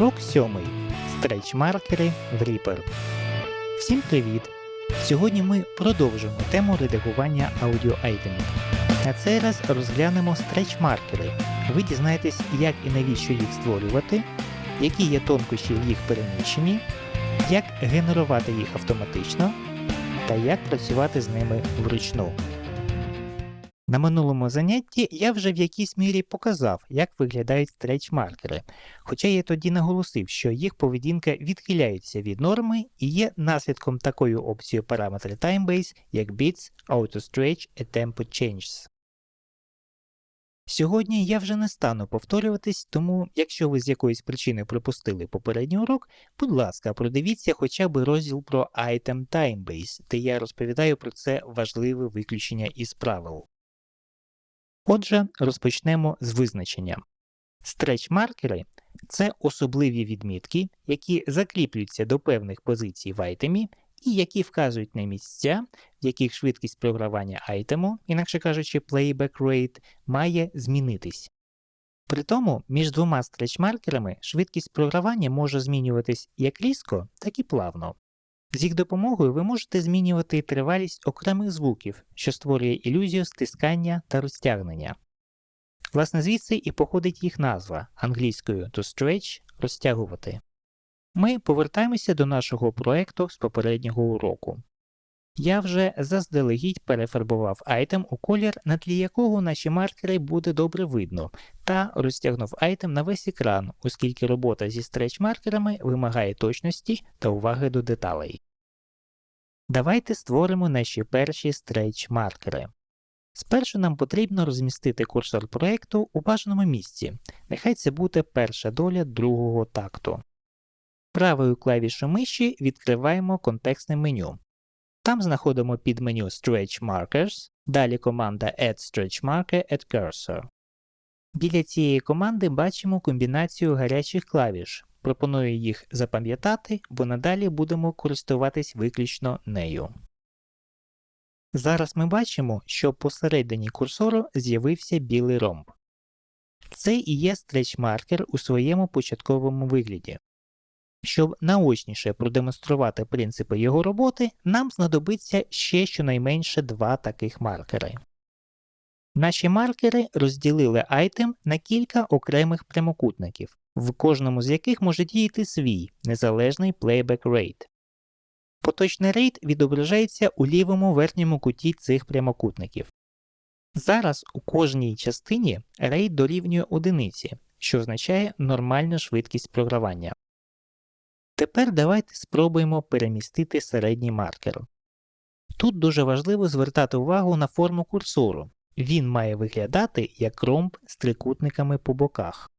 Урок сьомий. Стреч-маркери в Reaper. Всім привіт! Сьогодні ми продовжуємо тему редагування аудіоайтемів. На цей раз розглянемо стреч-маркери. Ви дізнаєтесь, як і навіщо їх створювати, які є тонкощі в їх переміщенні, як генерувати їх автоматично та як працювати з ними вручну. На минулому занятті я вже в якійсь мірі показав, як виглядають стреч-маркери, хоча я тоді наголосив, що їх поведінка відхиляється від норми і є наслідком такої опції параметри TimeBase, як bits, AutoStretch і Tempo Changes. Сьогодні я вже не стану повторюватись, тому якщо ви з якоїсь причини пропустили попередній урок, будь ласка, продивіться хоча б розділ про Item TimeBase, де я розповідаю про це важливе виключення із правил. Отже, розпочнемо з визначення. Стреч-маркери це особливі відмітки, які закріплюються до певних позицій в айтемі і які вказують на місця, в яких швидкість програвання айтему, інакше кажучи, playback rate, має змінитись. При тому між двома стреч-маркерами швидкість програвання може змінюватись як різко, так і плавно. З їх допомогою ви можете змінювати тривалість окремих звуків, що створює ілюзію стискання та розтягнення. Власне, звідси і походить їх назва англійською to stretch розтягувати. Ми повертаємося до нашого проекту з попереднього уроку. Я вже заздалегідь перефарбував айтем у колір, на тлі якого наші маркери буде добре видно, та розтягнув айтем на весь екран, оскільки робота зі стреч-маркерами вимагає точності та уваги до деталей. Давайте створимо наші перші стреч-маркери. Спершу нам потрібно розмістити курсор проєкту у бажаному місці, нехай це буде перша доля другого такту. Правою клавішою миші відкриваємо контекстне меню. Там знаходимо під меню Stretch Markers, далі команда Add Stretch Marker at Cursor. Біля цієї команди бачимо комбінацію гарячих клавіш. Пропоную їх запам'ятати, бо надалі будемо користуватись виключно нею. Зараз ми бачимо, що посередині курсору з'явився білий ромб. Це і є стреч-маркер у своєму початковому вигляді. Щоб наочніше продемонструвати принципи його роботи, нам знадобиться ще щонайменше два таких маркери. Наші маркери розділили айтем на кілька окремих прямокутників, в кожному з яких може діяти свій незалежний playback rate. Поточний рейд відображається у лівому верхньому куті цих прямокутників. Зараз у кожній частині рейд дорівнює одиниці, що означає нормальну швидкість програвання. Тепер давайте спробуємо перемістити середній маркер. Тут дуже важливо звертати увагу на форму курсору. Він має виглядати як ромб з трикутниками по боках.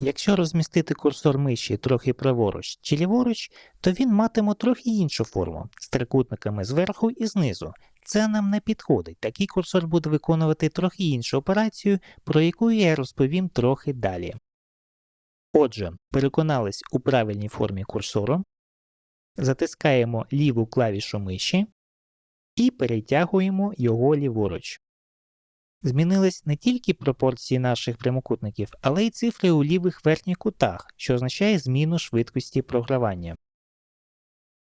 Якщо розмістити курсор миші трохи праворуч чи ліворуч, то він матиме трохи іншу форму з трикутниками зверху і знизу. Це нам не підходить, такий курсор буде виконувати трохи іншу операцію, про яку я розповім трохи далі. Отже, переконались у правильній формі курсору, затискаємо ліву клавішу миші і перетягуємо його ліворуч. Змінились не тільки пропорції наших прямокутників, але й цифри у лівих верхніх кутах, що означає зміну швидкості програвання.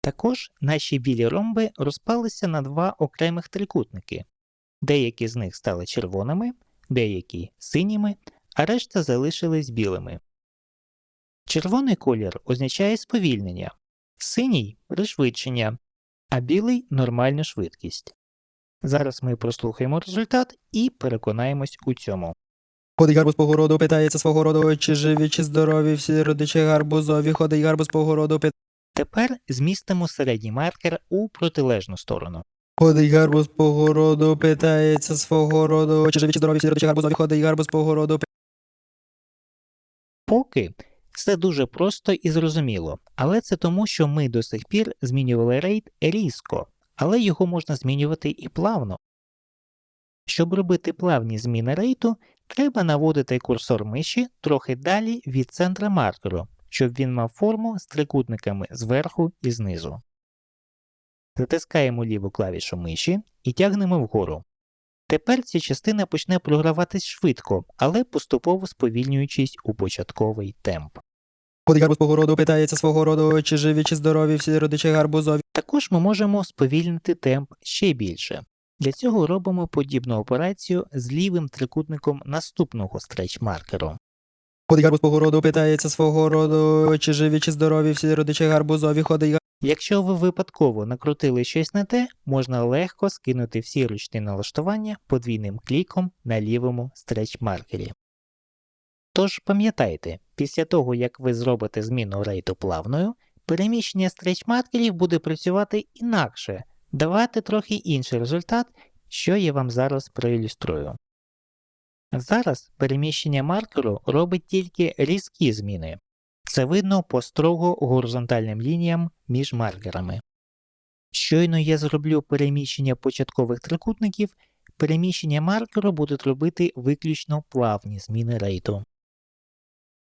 Також наші білі ромби розпалися на два окремих трикутники. Деякі з них стали червоними, деякі синіми, а решта залишились білими. Червоний колір означає сповільнення, синій пришвидшення, а білий нормальну швидкість. Зараз ми прослухаємо результат і переконаємось у цьому. Ходить гарбуз по городу, питається свого роду, чи живі, чи здорові, всі родичі гарбузові, ходить гарбуз по городу, питається. Тепер змістимо середній маркер у протилежну сторону. Ходить гарбуз по городу, питається свого роду, чи живі, чи здорові, всі родичі гарбузові, ходить гарбуз по городу, Поки все дуже просто і зрозуміло, але це тому, що ми до сих пір змінювали рейд різко, але його можна змінювати і плавно. Щоб робити плавні зміни рейту, треба наводити курсор миші трохи далі від центра маркеру, щоб він мав форму з трикутниками зверху і знизу. Затискаємо ліву клавішу миші і тягнемо вгору. Тепер ця частина почне програватись швидко, але поступово сповільнюючись у початковий темп. Гарбуз по городу, питається свого роду, чи живі, чи здорові, всі родичі гарбузові. Також ми можемо сповільнити темп ще більше. Для цього робимо подібну операцію з лівим трикутником наступного стреч-маркеру. Ходить гарбуз по городу, питається свого роду, чи живі, чи здорові, всі родичі гарбузові. Ходить Якщо ви випадково накрутили щось не те, можна легко скинути всі ручні налаштування подвійним кліком на лівому стреч-маркері. Тож пам'ятайте, після того як ви зробите зміну рейту плавною, переміщення стреч-маркерів буде працювати інакше, давати трохи інший результат, що я вам зараз проілюструю. Зараз переміщення маркеру робить тільки різкі зміни. Це видно по строго горизонтальним лініям між маркерами. Щойно я зроблю переміщення початкових трикутників, переміщення маркеру будуть робити виключно плавні зміни рейту.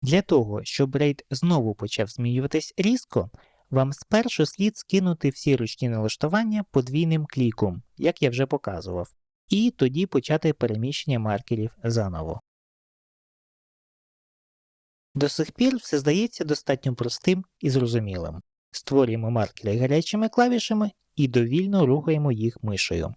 Для того, щоб рейт знову почав змінюватись різко, вам спершу слід скинути всі ручні налаштування подвійним кліком, як я вже показував, і тоді почати переміщення маркерів заново. До сих пір все здається достатньо простим і зрозумілим. Створюємо маркери гарячими клавішами і довільно рухаємо їх мишею.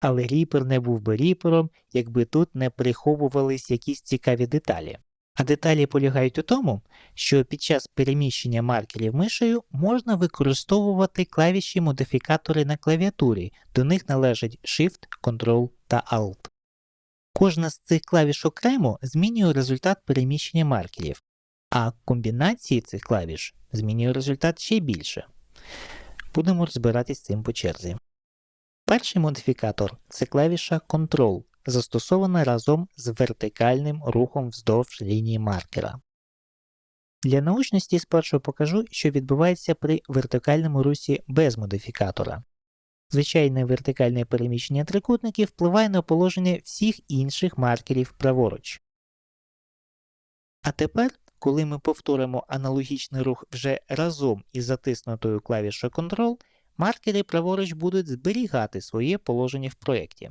Але ріпер не був би ріпером, якби тут не приховувались якісь цікаві деталі. А деталі полягають у тому, що під час переміщення маркерів мишею можна використовувати клавіші модифікатори на клавіатурі, до них належать Shift, Ctrl та Alt. Кожна з цих клавіш окремо змінює результат переміщення маркерів, а комбінації цих клавіш змінює результат ще більше. Будемо розбиратись з цим по черзі. Перший модифікатор це клавіша Ctrl, застосована разом з вертикальним рухом вздовж лінії маркера. Для научності спершу покажу, що відбувається при вертикальному русі без модифікатора. Звичайне вертикальне переміщення трикутників впливає на положення всіх інших маркерів праворуч. А тепер, коли ми повторимо аналогічний рух вже разом із затиснутою клавішою Ctrl, маркери праворуч будуть зберігати своє положення в проєкті.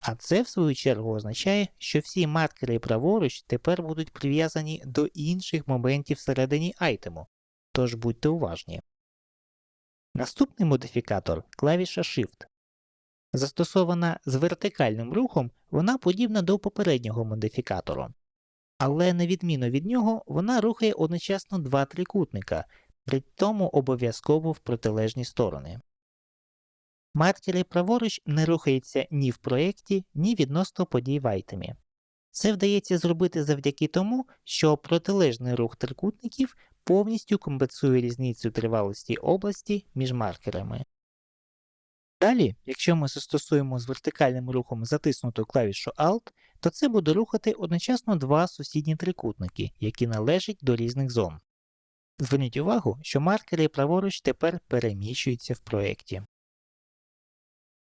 А це, в свою чергу, означає, що всі маркери праворуч тепер будуть прив'язані до інших моментів всередині айтему, тож будьте уважні. Наступний модифікатор клавіша Shift. Застосована з вертикальним рухом, вона подібна до попереднього модифікатору. Але на відміну від нього, вона рухає одночасно два трикутника, при тому обов'язково в протилежні сторони. Маркери праворуч не рухаються ні в проєкті, ні відносно подій в айтемі. Це вдається зробити завдяки тому, що протилежний рух трикутників повністю компенсує різницю тривалості області між маркерами. Далі, якщо ми застосуємо з вертикальним рухом затиснуту клавішу Alt, то це буде рухати одночасно два сусідні трикутники, які належать до різних зон. Зверніть увагу, що маркери праворуч тепер переміщуються в проєкті.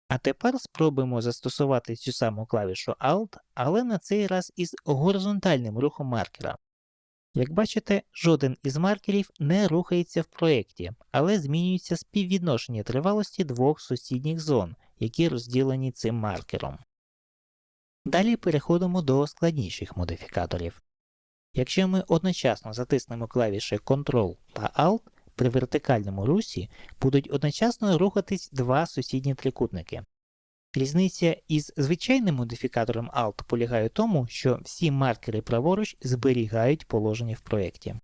А тепер спробуємо застосувати цю саму клавішу Alt, але на цей раз із горизонтальним рухом маркера. Як бачите, жоден із маркерів не рухається в проєкті, але змінюється співвідношення тривалості двох сусідніх зон, які розділені цим маркером. Далі переходимо до складніших модифікаторів. Якщо ми одночасно затиснемо клавіші Ctrl та Alt, при вертикальному русі будуть одночасно рухатись два сусідні трикутники. Різниця із звичайним модифікатором Alt полягає в тому, що всі маркери праворуч зберігають положення в проєкті.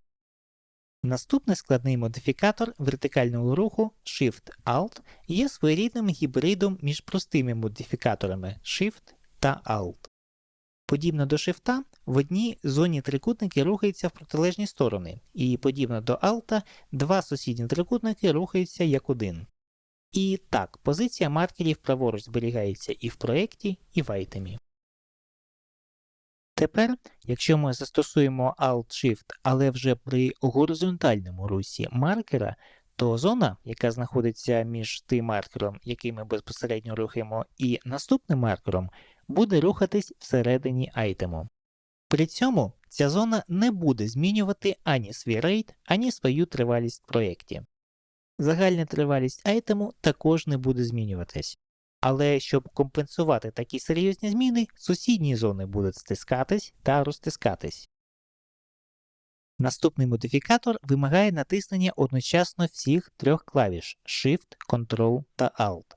Наступний складний модифікатор вертикального руху Shift-Alt є своєрідним гібридом між простими модифікаторами Shift та Alt. Подібно до Shift, в одній зоні трикутники рухаються в протилежні сторони, і подібно до Alt, два сусідні трикутники рухаються як один. І так, позиція маркерів праворуч зберігається і в проєкті, і в айтемі. Тепер, якщо ми застосуємо Alt-Shift, але вже при горизонтальному русі маркера, то зона, яка знаходиться між тим маркером, який ми безпосередньо рухаємо, і наступним маркером, буде рухатись всередині айтему. При цьому ця зона не буде змінювати ані свій рейд, ані свою тривалість в проєкті. Загальна тривалість айтему також не буде змінюватись. Але щоб компенсувати такі серйозні зміни, сусідні зони будуть стискатись та розтискатись. Наступний модифікатор вимагає натиснення одночасно всіх трьох клавіш Shift, Ctrl та Alt.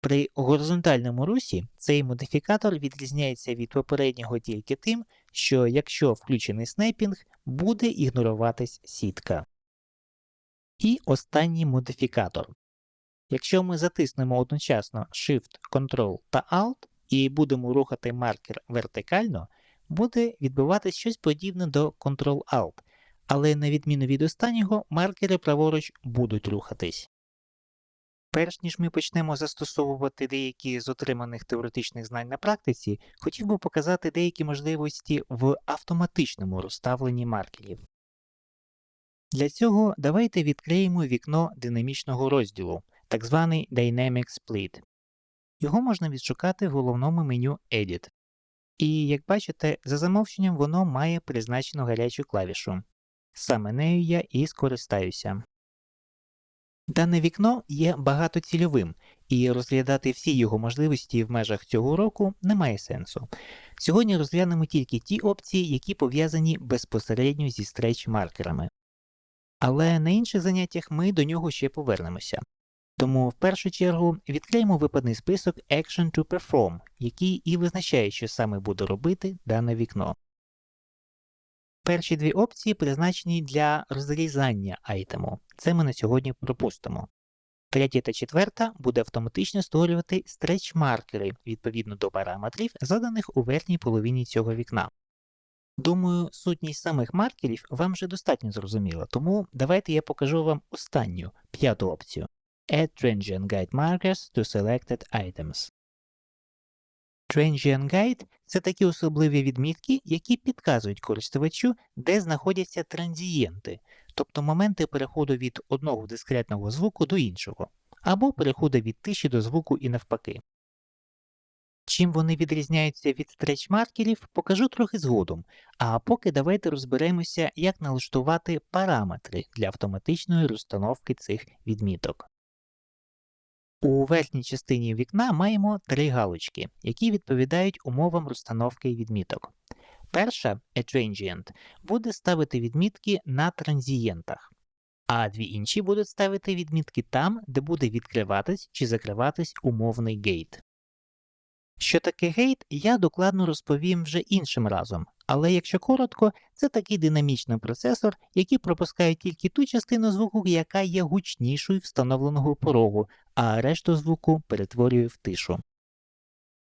При горизонтальному русі цей модифікатор відрізняється від попереднього тільки тим, що якщо включений снайпінг, буде ігноруватись сітка. І останній модифікатор. Якщо ми затиснемо одночасно Shift, Ctrl та Alt і будемо рухати маркер вертикально, буде відбуватись щось подібне до Ctrl-Alt, але на відміну від останнього, маркери праворуч будуть рухатись. Перш ніж ми почнемо застосовувати деякі з отриманих теоретичних знань на практиці, хотів би показати деякі можливості в автоматичному розставленні маркерів. Для цього давайте відкриємо вікно динамічного розділу, так званий Dynamic Split. Його можна відшукати в головному меню Edit. І, як бачите, за замовченням воно має призначену гарячу клавішу. Саме нею я і скористаюся. Дане вікно є багатоцільовим, і розглядати всі його можливості в межах цього уроку немає сенсу. Сьогодні розглянемо тільки ті опції, які пов'язані безпосередньо зі стреч-маркерами. Але на інших заняттях ми до нього ще повернемося. Тому в першу чергу відкриємо випадний список Action to Perform, який і визначає, що саме буде робити дане вікно. Перші дві опції призначені для розрізання айтему. Це ми на сьогодні пропустимо. Третя та четверта буде автоматично створювати стреч-маркери відповідно до параметрів, заданих у верхній половині цього вікна. Думаю, сутність самих маркерів вам вже достатньо зрозуміла, тому давайте я покажу вам останню п'яту опцію. Add Transient Guide Markers to Selected Items. Transient Guide – це такі особливі відмітки, які підказують користувачу, де знаходяться транзієнти, тобто моменти переходу від одного дискретного звуку до іншого, або переходу від тиші до звуку і навпаки. Чим вони відрізняються від стреч-маркерів, покажу трохи згодом, а поки давайте розберемося, як налаштувати параметри для автоматичної розстановки цих відміток. У верхній частині вікна маємо три галочки, які відповідають умовам розстановки відміток. Перша Transient, буде ставити відмітки на транзієнтах, а дві інші будуть ставити відмітки там, де буде відкриватись чи закриватись умовний гейт. Що таке гейт, я докладно розповім вже іншим разом, але якщо коротко, це такий динамічний процесор, який пропускає тільки ту частину звуку, яка є гучнішою встановленого порогу, а решту звуку перетворює в тишу.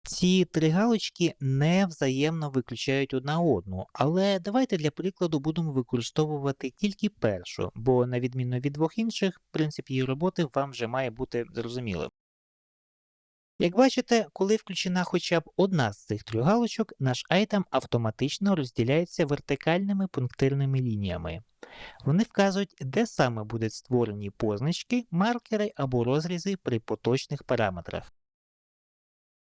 Ці три галочки не взаємно виключають одна одну, але давайте для прикладу будемо використовувати тільки першу, бо на відміну від двох інших, принцип її роботи вам вже має бути зрозумілим. Як бачите, коли включена хоча б одна з цих трьох галочок, наш айтем автоматично розділяється вертикальними пунктирними лініями. Вони вказують, де саме будуть створені позначки, маркери або розрізи при поточних параметрах.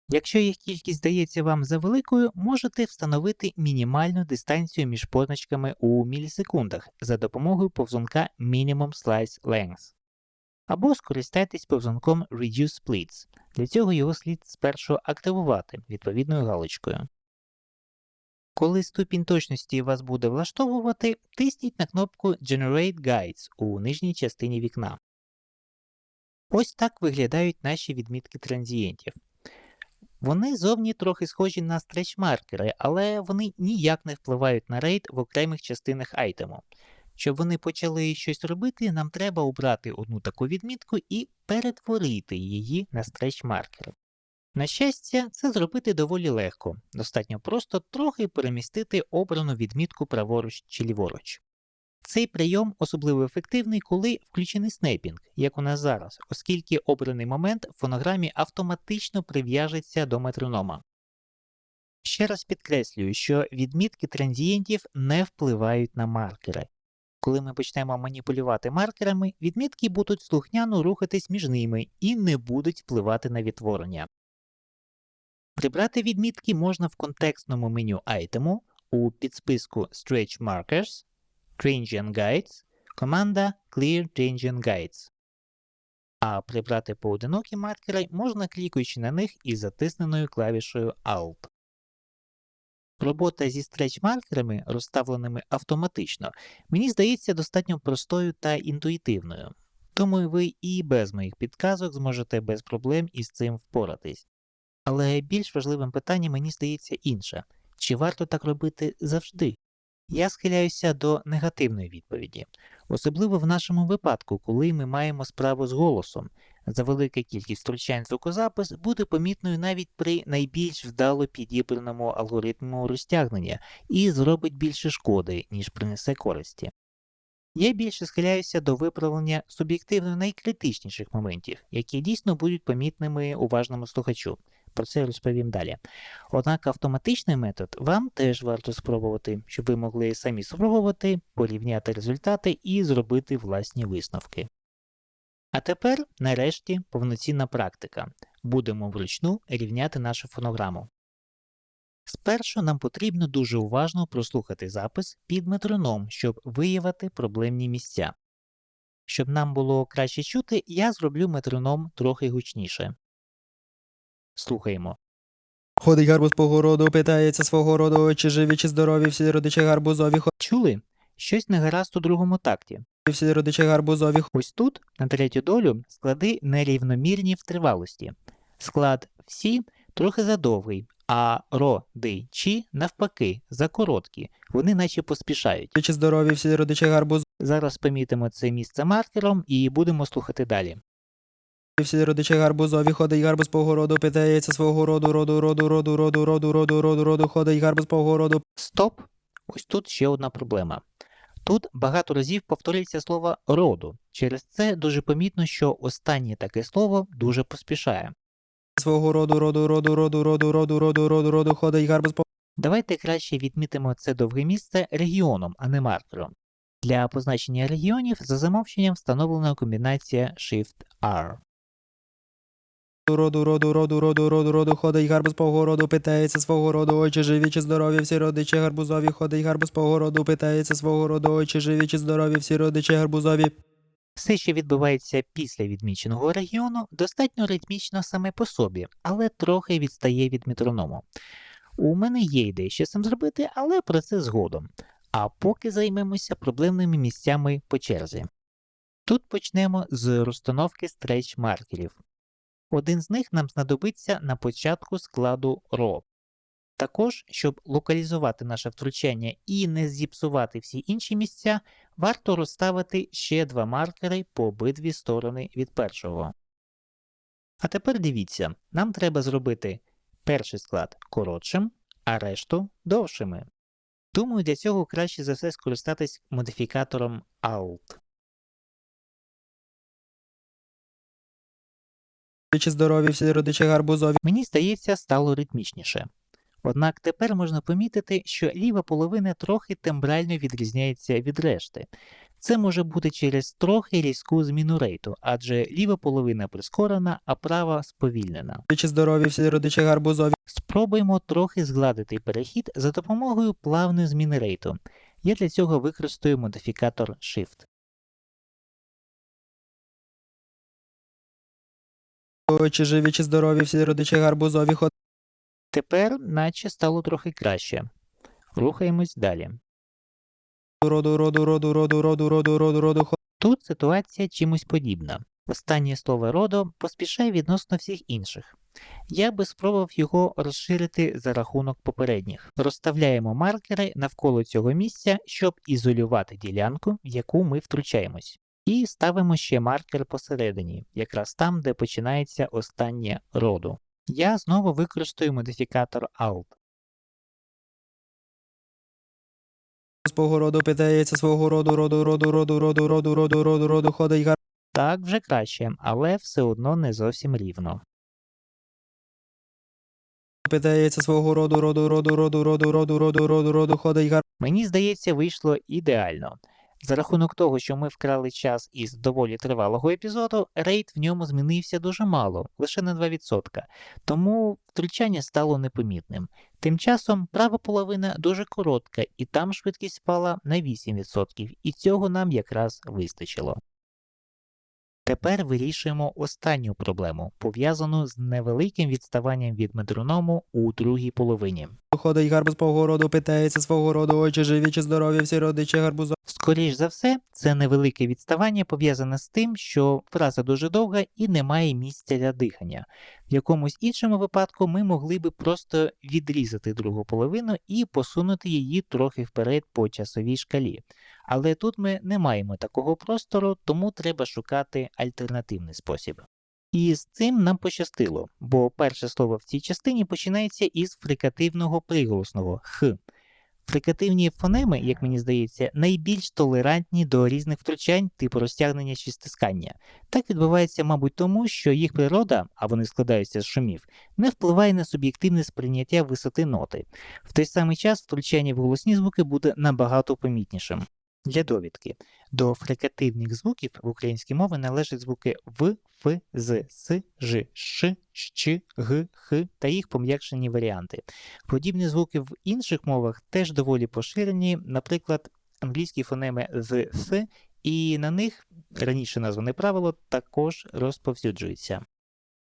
Якщо їх кількість здається вам завеликою, можете встановити мінімальну дистанцію між позначками у мілісекундах за допомогою повзунка Minimum Slice Length. Або скористайтесь повзунком Reduce Splits. Для цього його слід спершу активувати відповідною галочкою. Коли ступінь точності вас буде влаштовувати, тисніть на кнопку Generate Guides у нижній частині вікна. Ось так виглядають наші відмітки транзієнтів. Вони зовні трохи схожі на стреч-маркери, але вони ніяк не впливають на рейд в окремих частинах айтему. Щоб вони почали щось робити, нам треба обрати одну таку відмітку і перетворити її на стреч-маркер. На щастя, це зробити доволі легко, достатньо просто трохи перемістити обрану відмітку праворуч чи ліворуч. Цей прийом особливо ефективний, коли включений снейпінг, як у нас зараз, оскільки обраний момент в фонограмі автоматично прив'яжеться до метронома. Ще раз підкреслюю, що відмітки транзієнтів не впливають на маркери. Коли ми почнемо маніпулювати маркерами, відмітки будуть слухняно рухатись між ними і не будуть впливати на відтворення. Прибрати відмітки можна в контекстному меню айтему у підсписку Stretch Markers, Transient Guides, команда Clear Transient Guides. А прибрати поодинокі маркери можна клікаючи на них із затисненою клавішою Alt. Робота зі стреч-маркерами, розставленими автоматично, мені здається достатньо простою та інтуїтивною. Тому ви і без моїх підказок зможете без проблем із цим впоратись. Але більш важливим питанням мені здається інше: чи варто так робити завжди? Я схиляюся до негативної відповіді, особливо в нашому випадку, коли ми маємо справу з голосом. Завелика кількість втручань звукозапис буде помітною навіть при найбільш вдало підібраному алгоритму розтягнення і зробить більше шкоди, ніж принесе користі. Я більше схиляюся до виправлення суб'єктивно найкритичніших моментів, які дійсно будуть помітними уважному слухачу. Про це розповім далі. Однак автоматичний метод вам теж варто спробувати, щоб ви могли самі спробувати, порівняти результати і зробити власні висновки. А тепер, нарешті, повноцінна практика. Будемо вручну рівняти нашу фонограму. Спершу нам потрібно дуже уважно прослухати запис під метроном, щоб виявити проблемні місця. Щоб нам було краще чути, я зроблю метроном трохи гучніше. Слухаємо. Ходить гарбуз по городу, питається свого роду, чи живі, чи здорові, всі родичі гарбузові, Чули? Щось не гаразд у другому такті. всі родичі гарбузові, Ось тут, на третю долю, склади нерівномірні в тривалості. Склад всі трохи задовгий, а ро, ди, чі навпаки, закороткі. Вони наче поспішають. чи здорові, всі родичі гарбузові, Зараз помітимо це місце маркером і будемо слухати далі. всі родичі гарбузові, ходить гарбуз по городу, питається свого роду, роду, роду, роду, роду, роду, роду, роду, роду, ходить гарбуз по городу, Стоп! Ось тут ще одна проблема. Тут багато разів повторюється слово роду. Через це дуже помітно, що останнє таке слово дуже поспішає. свого роду, роду, роду, роду, роду, роду, роду, роду, роду, ходить гарбуз по Давайте краще відмітимо це довге місце регіоном, а не маркером. Для позначення регіонів за замовченням встановлена комбінація Shift-R. Роду, роду, роду, роду, роду, роду, ходить гарбуз по городу, питається свого роду, ой, чи живі, чи здорові, всі родичі гарбузові, ходить гарбуз по городу, питається свого роду, ой, чи живі, чи здорові, всі родичі гарбузові. Все, що відбувається після відміченого регіону, достатньо ритмічно саме по собі, але трохи відстає від метроному. У мене є ідея, що цим зробити, але про це згодом. А поки займемося проблемними місцями по черзі. Тут почнемо з розстановки стреч маркерів. Один з них нам знадобиться на початку складу RO. Також, щоб локалізувати наше втручання і не зіпсувати всі інші місця, варто розставити ще два маркери по обидві сторони від першого. А тепер дивіться, нам треба зробити перший склад коротшим, а решту довшими. Думаю, для цього краще за все скористатись модифікатором Alt. Чи здорові, всі родичі гарбузові. Мені здається, стало ритмічніше. Однак тепер можна помітити, що ліва половина трохи тембрально відрізняється від решти. Це може бути через трохи різку зміну рейту, адже ліва половина прискорена, а права сповільнена. Чи здорові, всі родичі гарбузові. Спробуємо трохи згладити перехід за допомогою плавної зміни рейту. Я для цього використаю модифікатор Shift. Чи живі, чи здорові, всі родичі гарбузові ход. Тепер, наче стало трохи краще. Рухаємось далі. Роду, роду, роду, роду, роду, роду, роду, роду, ход. Тут ситуація чимось подібна. Останнє слово роду поспішає відносно всіх інших. Я би спробував його розширити за рахунок попередніх. Розставляємо маркери навколо цього місця, щоб ізолювати ділянку, в яку ми втручаємось. І ставимо ще маркер посередині, якраз там, де починається останнє роду. Я знову використаю модифікатор Alt. по городу, питається свого роду, роду, роду, роду, роду, роду, роду, роду, роду, ходить гарбуз. Так вже краще, але все одно не зовсім рівно. Питається свого роду, роду, роду, роду, роду, роду, роду, роду, роду, ходить гарбуз. Мені здається, вийшло ідеально. За рахунок того, що ми вкрали час із доволі тривалого епізоду, рейд в ньому змінився дуже мало, лише на 2%, тому втручання стало непомітним. Тим часом права половина дуже коротка, і там швидкість впала на 8%, і цього нам якраз вистачило. Тепер вирішуємо останню проблему, пов'язану з невеликим відставанням від метроному у другій половині. Ходить гарбуз по городу, питається свого роду, ой, чи живі, чи здорові всі родичі гарбузові. Скоріш за все, це невелике відставання пов'язане з тим, що фраза дуже довга і немає місця для дихання. В якомусь іншому випадку ми могли би просто відрізати другу половину і посунути її трохи вперед по часовій шкалі. Але тут ми не маємо такого простору, тому треба шукати альтернативний спосіб. І з цим нам пощастило, бо перше слово в цій частині починається із фрикативного приголосного х. Фрикативні фонеми, як мені здається, найбільш толерантні до різних втручань типу розтягнення чи стискання. Так відбувається, мабуть, тому, що їх природа, а вони складаються з шумів, не впливає на суб'єктивне сприйняття висоти ноти. В той самий час втручання в голосні звуки буде набагато помітнішим. Для довідки. До фрикативних звуків в українській мові належать звуки в, ф, з, с, ж, ш, щ, г, х та їх пом'якшені варіанти. Подібні звуки в інших мовах теж доволі поширені, наприклад, англійські фонеми з с, і на них раніше назване правило також розповсюджується.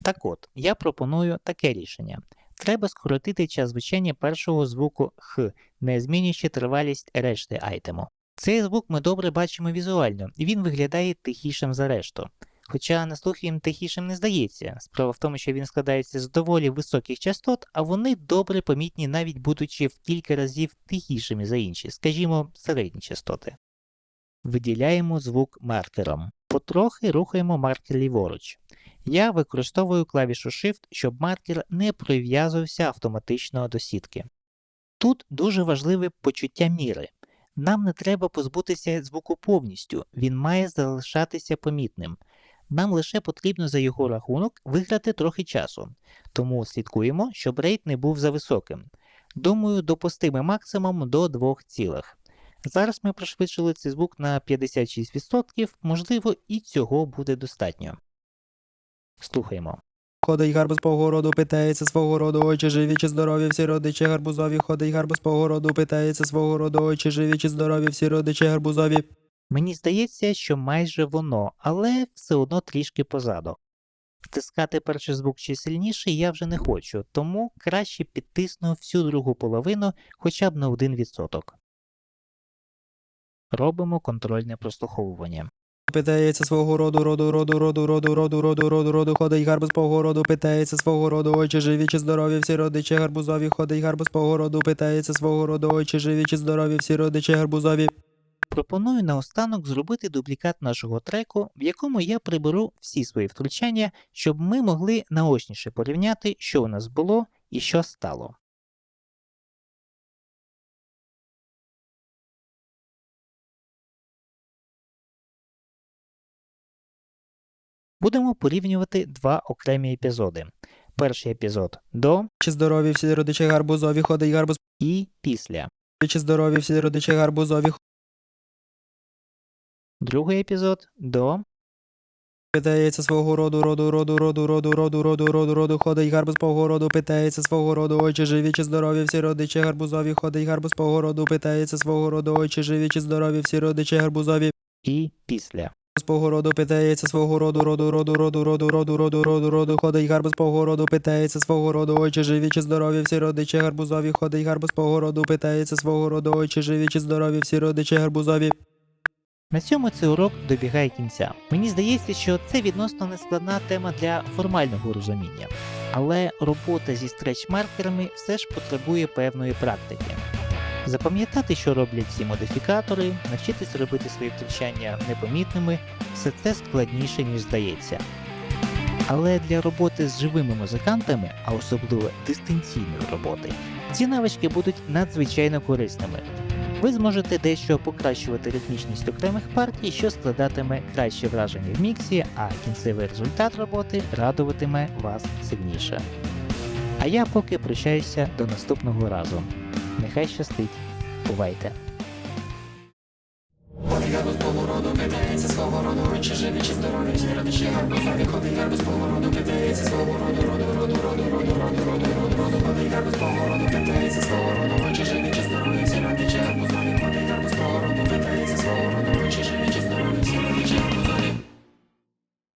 Так от, я пропоную таке рішення. Треба скоротити час звучання першого звуку х, не змінюючи тривалість решти айтему. Цей звук ми добре бачимо візуально, і він виглядає тихішим за решту. Хоча на слух він тихішим не здається. Справа в тому, що він складається з доволі високих частот, а вони добре помітні, навіть будучи в кілька разів тихішими за інші, скажімо, середні частоти. Виділяємо звук маркером. Потрохи рухаємо маркер ліворуч. Я використовую клавішу Shift, щоб маркер не прив'язувався автоматично до сітки. Тут дуже важливе почуття міри. Нам не треба позбутися звуку повністю, він має залишатися помітним. Нам лише потрібно за його рахунок виграти трохи часу, тому слідкуємо, щоб рейд не був за високим. Думаю, допустимий максимум до 2 цілих. Зараз ми пришвидшили цей звук на 56%, можливо, і цього буде достатньо. Слухаємо. Ходить гарбуз по городу, питається свого роду, ой, чи живі, чи здорові всі родичі гарбузові. Ходить гарбуз по городу, питається свого роду, ой, чи живі, чи здорові всі родичі гарбузові. Мені здається, що майже воно, але все одно трішки позаду. Втискати перший звук чи сильніше я вже не хочу, тому краще підтисну всю другу половину хоча б на 1%. Робимо контрольне прослуховування. Питається свого роду, роду, роду, роду, роду, роду, роду, роду, роду, ходить гарбуз по городу, питається свого роду, ой, чи живі, чи здорові всі родичі гарбузові. Ходить гарбуз по городу, питається свого роду, ой, чи живі, чи здорові всі родичі гарбузові. Пропоную наостанок зробити дублікат нашого треку, в якому я приберу всі свої втручання, щоб ми могли наочніше порівняти, що у нас було і що стало. Будемо порівнювати два окремі епізоди. Перший епізод до Чи здорові всі родичі гарбузові, ходить гарбуз, і після. чи здорові всі родичі гарбузові. Другий епізод до Питається свого роду, роду, роду, роду, роду, роду, роду, роду, роду, ходить гарбуз по городу, питається свого роду, ой, чи живі, чи здорові всі родичі гарбузові, ходить гарбуз по городу, питається свого роду, ой, чи живі, чи здорові всі родичі гарбузові. і після. З погороду питається свого роду, роду, роду, роду, роду, роду, роду, роду, роду, ходить гарбуз по городу, питається свого роду, ой, чи живі, чи здорові всі родичі гарбузові, ходить гарбуз по городу, питається свого роду, ой, чи живі, чи здорові всі родичі гарбузові. На цьому цей урок добігає кінця. Мені здається, що це відносно нескладна тема для формального розуміння, але робота зі стреч-маркерами все ж потребує певної практики. Запам'ятати, що роблять ці модифікатори, навчитись робити свої втручання непомітними, все це складніше, ніж здається. Але для роботи з живими музикантами, а особливо дистанційної роботи, ці навички будуть надзвичайно корисними. Ви зможете дещо покращувати ритмічність окремих партій, що складатиме краще враження в міксі, а кінцевий результат роботи радуватиме вас сильніше. А я поки прощаюся до наступного разу. Нехай щастить. Бувайте!